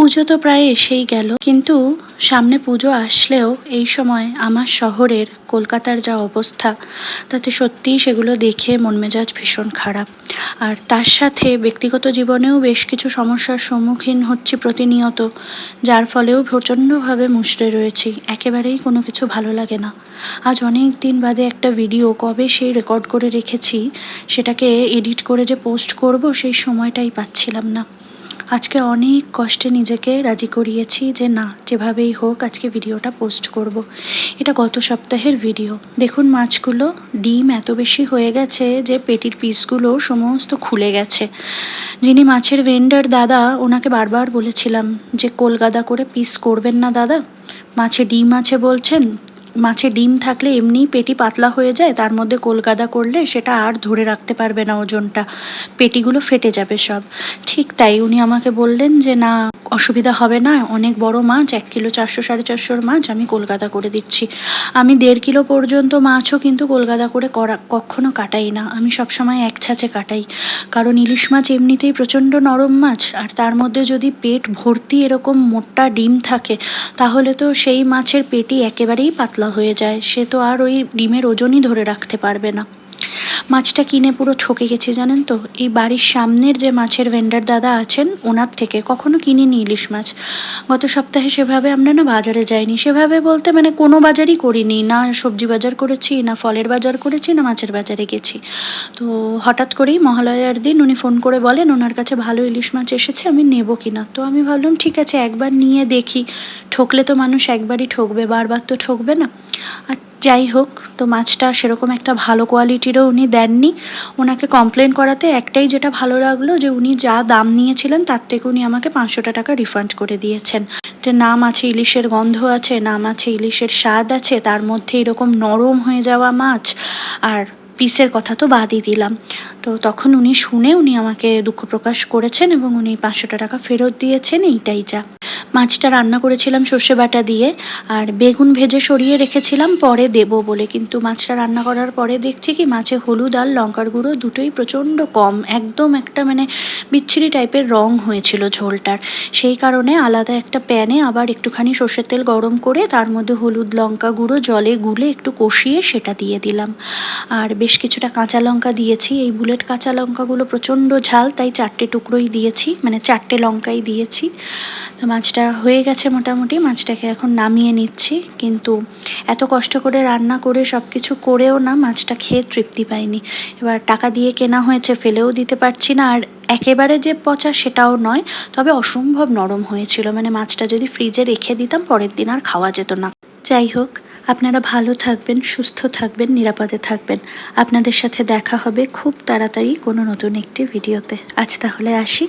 পুজো তো প্রায় এসেই গেল, কিন্তু সামনে পুজো আসলেও এই সময় আমার শহরের কলকাতার যা অবস্থা, তাতে সত্যিই সেগুলো দেখে মন মেজাজ ভীষণ খারাপ। আর তার সাথে ব্যক্তিগত জীবনেও বেশ কিছু সমস্যার সম্মুখীন হচ্ছি প্রতিনিয়ত, যার ফলেও প্রচণ্ডভাবে মুষড়ে রয়েছি, একেবারেই কোনো কিছু ভালো লাগে না। আজ অনেক দিন বাদে একটা ভিডিও কবে সেই রেকর্ড করে রেখেছি, সেটাকে এডিট করে যে পোস্ট করব সেই সময়টাই পাচ্ছিলাম না। আজকে অনেক কষ্টে নিজেকে রাজি করিয়েছি যে না, যেভাবেই হোক আজকে ভিডিওটা পোস্ট করব। এটা গত সপ্তাহের ভিডিও। দেখুন মাছগুলো ডিম এত বেশি হয়ে গেছে যে পেটির পিসগুলো সমস্ত খুলে গেছে। যিনি মাছের ভেন্ডার দাদা, ওনাকে বারবার বলেছিলাম যে কলকাদা করে পিস করবেন না দাদা? মাছে ডিম আছে বলছেন মাছে ডিম থাকলে এমনিই পেটি পাতলা হয়ে যায়, তার মধ্যে কলকাতা করলে সেটা আর ধরে রাখতে পারবে না ওজনটা। পেটিগুলো ফেটে যাবে সব। ঠিক তাই উনি আমাকে বললেন যে, না, অসুবিধা হবে না, অনেক বড় মাছ, এক কিলো চারশো, সাড়ে চারশোর মাছ, আমি কলকাতা করে দিচ্ছি। আমি দেড় কিলো পর্যন্ত মাছও কিন্তু কলকাতা করে করা, কখনো কাটাই না। আমি সবসময় এক ছাঁচে কাটাই। কারণ ইলিশ মাছ এমনিতেই প্রচণ্ড নরম মাছ, আর তার মধ্যে যদি পেট ভর্তি এরকম মোটা ডিম থাকে, তাহলে তো সেই মাছের পেটি একেবারেই পাতলা হয়ে যায়, সে তো আর ওই ডিমের ওজনই ধরে রাখতে পারবে না। মাছটা কিনে পুরো ঠকে গেছি, জানেন তো? এই বাড়ির সামনের যে মাছের ভেন্ডার দাদা আছেন, ওনার থেকে কখনো কিনিনি ইলিশ মাছ। গত সপ্তাহে সেভাবে আমরা না বাজারে যাইনি। সেভাবে বলতে মানে কোনো বাজারই করিনি, না সবজি বাজার করেছি, না ফলের বাজার করেছি, না মাছের বাজারে গেছি। তো হঠাৎ করেই মহালয়ার দিন উনি ফোন করে বলেন, ওনার কাছে ভালো ইলিশ মাছ এসেছে, আমি নেব কিনা? তো আমি ভাবলাম, ঠিক আছে, একবার নিয়ে দেখি। ঠকলে তো মানুষ একবারই ঠকবে, বারবার তো ঠকবে না। আর যাই হোক, তো মাছটা সেরকম একটা ভালো কোয়ালিটিরও উনি দেননি। ওনাকে কমপ্লেন করাতে একটাই যেটা ভালো লাগল যে উনি যা দাম নিয়েছিলেন তার থেকে উনি আমাকে পাঁচশোটা টাকা রিফান্ড করে দিয়েছেন। যে না মাছে ইলিশের গন্ধ আছে না মাছে ইলিশের স্বাদ আছে, তার মধ্যে এরকম নরম হয়ে যাওয়া মাছ আর পিসের কথা তো বাদই দিলাম। তো তখন উনি শুনে উনি আমাকে দুঃখ প্রকাশ করেছেন এবং উনি পাঁচশোটা টাকা ফেরত দিয়েছেন, এইটাই যা। মাছটা রান্না করেছিলাম সর্ষে বাটা দিয়ে, আর বেগুন ভেজে সরিয়ে রেখেছিলাম, পরে দেব বলে। কিন্তু মাছটা রান্না করার পরে দেখছি কি, মাছে হলুদ আর লঙ্কার গুঁড়ো দুটোই প্রচণ্ড কম, একদম একটা মানে বিচ্ছিরি টাইপের রং হয়েছিল ঝোলটার। সেই কারণে আলাদা একটা প্যানে আবার একটুখানি সর্ষের তেল গরম করে, তার মধ্যে হলুদ লঙ্কা গুঁড়ো জলে গুলে একটু কষিয়ে সেটা দিয়ে দিলাম। আর বেশ কিছুটা কাঁচা লঙ্কা দিয়েছি, এই বুলেট কাঁচা লঙ্কাগুলো প্রচণ্ড ঝাল, তাই চারটে টুকরোই দিয়েছি মানে চারটে লঙ্কাই দিয়েছি। তো মাছটা হয়ে গেছে মোটামুটি। মাছটাকে এখন নামিয়ে নিচ্ছি। কিন্তু এত কষ্ট করে রান্না করে সব কিছু করেও না মাছটা খেয়ে তৃপ্তি পাইনি। এবার টাকা দিয়ে কেনা হয়েছে, ফেলেও দিতে পারছি না। আর একেবারে যে পচা সেটাও নয়, তবে অসম্ভব নরম হয়েছিল। মানে মাছটা যদি ফ্রিজে রেখে দিতাম, পরের দিন আর খাওয়া যেত না। যাই হোক, আপনারা ভালো থাকবেন, সুস্থ থাকবেন, নিরাপদে থাকবেন। আপনাদের সাথে দেখা হবে খুব তাড়াতাড়ি কোনো নতুন একটি ভিডিওতে। আজ তাহলে আসি।